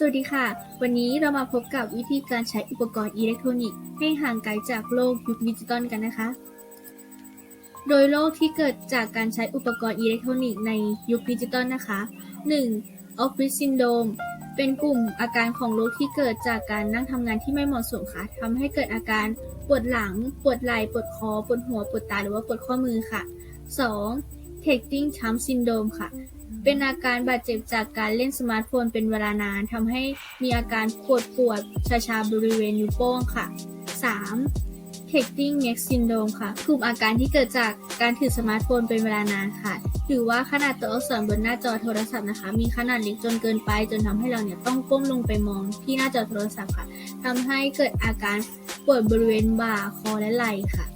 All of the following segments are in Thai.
สวัสดีค่ะ วันนี้เรามาพบกับวิธีการใช้อุปกรณ์อิเล็กทรอนิกส์ให้ห่างไกลจากโลกยุคดิจิตอลกันนะคะ โดยโรคที่เกิดจากการใช้อุปกรณ์อิเล็กทรอนิกส์ในยุคดิจิตอลนะคะ 1. Office Syndrome เป็นกลุ่มอาการของโรคที่เกิดจากการนั่งทำงานที่ไม่เหมาะสมค่ะทำให้เกิดอาการปวดหลัง ปวดไหล่ ปวดคอ ปวดหัว ปวดตา หรือว่าปวดข้อมือค่ะ 2. Texting Thumb Syndrome ค่ะ เป็นอาการบาดเจ็บจากการเล่นสมาร์ทโฟนเป็นเวลานานทำให้มีอาการปวดปวดชาชาบริเวณนิ้วโป้งค่ะ 3. Texting Neck Syndrome ค่ะ กลุ่มอาการที่เกิดจากการถือสมาร์ทโฟนเป็นเวลานานค่ะ หรือว่าขนาดตัวอักษรบนหน้าจอโทรศัพท์นะคะ มีขนาดเล็กจนเกินไป จนทำให้เราเนี่ยต้องก้มลงไปมองที่หน้าจอโทรศัพท์ค่ะทำให้เกิดอาการปวดบริเวณบ่าคอและไหล่ค่ะ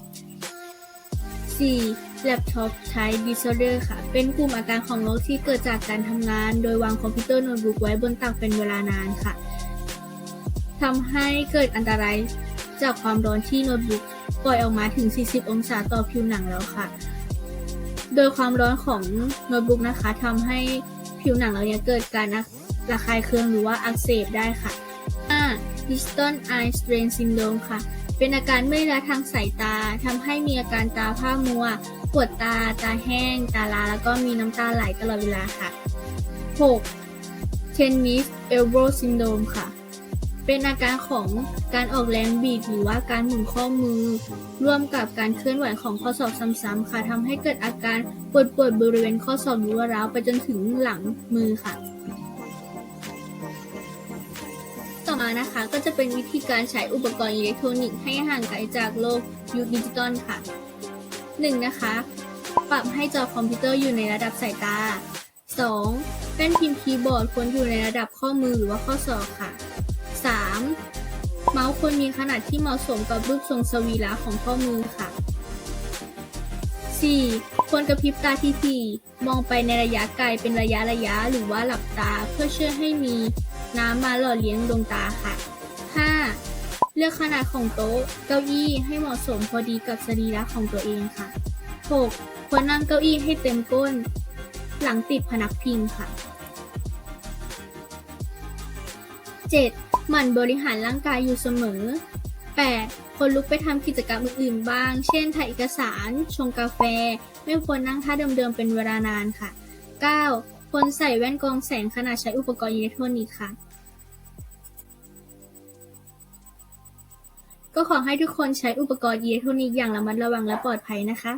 4. Laptop Type Disorder ค่ะ เป็นกลุ่มอาการของโรคที่เกิดจากการทำงาน โดยวางคอมพิวเตอร์โน้ตบุ๊กไว้บนตักเป็นเวลานานค่ะทำให้เกิดอันตรายจากความร้อนที่โน้ตบุ๊กปล่อยออกมาถึง 40 องศาต่อผิวหนังแล้วค่ะ โดยความร้อนของโน้ตบุ๊กนะคะทำให้ผิวหนังเราเนี่ยเกิดการระคายเคืองหรือว่าอักเสบได้ค่ะ 5. Distal Eye Strain Syndrome ค่ะ เป็นอาการเมื่อยล้าทางสายตาทำให้มีอาการตาผ้ามัว ปวดตา ตาแห้ง ตาลา แล้วก็มีน้ำตาไหลตลอดเวลาค่ะ 6. Tennis Elbow Syndrome ค่ะ เป็นอาการของการออกแรงบีบหรือว่าการหมุนข้อมือ ร่วมกับการเคลื่อนไหวของข้อศอกซ้ำๆค่ะทำให้เกิดอาการปวดปวดบริเวณข้อศอกหรือว่าร้าวไปจนถึงหลังมือค่ะ มานะคะ ก็จะเป็นวิธีการใช้อุปกรณ์อิเล็กทรอนิกส์ให้ห่างไกลจากโลกยุคดิจิตอลค่ะ 1. นะคะ ปรับให้จอคอมพิวเตอร์อยู่ในระดับสายตา 2. แป้นพิมพ์คีย์บอร์ดควรอยู่ในระดับข้อมือหรือว่าข้อศอกค่ะ 3. เมาส์ควรมีขนาดที่เหมาะสมกับรูปทรงสวีระของข้อมือค่ะ 4. ควรกระพริบตาทีๆมองไปในระยะไกลเป็นระยะระยะหรือว่าหลับตาเพื่อเชื่อให้มี น้ำมาหล่อเลี้ยงดวงตาค่ะ 5. เลือกขนาดของโต๊ะ เก้าอี้ให้เหมาะสมพอดีกับสรีระของตัวเองค่ะ 6. ควรนั่งเก้าอี้ให้เต็มก้น หลังติดพนักพิงค่ะ 7. หมั่นบริหารร่างกายอยู่เสมอ 8. ควรลุกไปทำกิจกรรมอื่นๆบ้าง เช่น ถ่ายเอกสาร ชงกาแฟ ไม่ควรนั่งท่าเดิมๆเป็นเวลานานค่ะ 9. ควรใส่แว่นกรองแสงขณะใช้อุปกรณ์อิเล็กทรอนิกส์ค่ะ ก็ขอให้ทุกคนใช้อุปกรณ์อิเล็กทรอนิกส์อย่างระมัดระวังและปลอดภัยนะคะ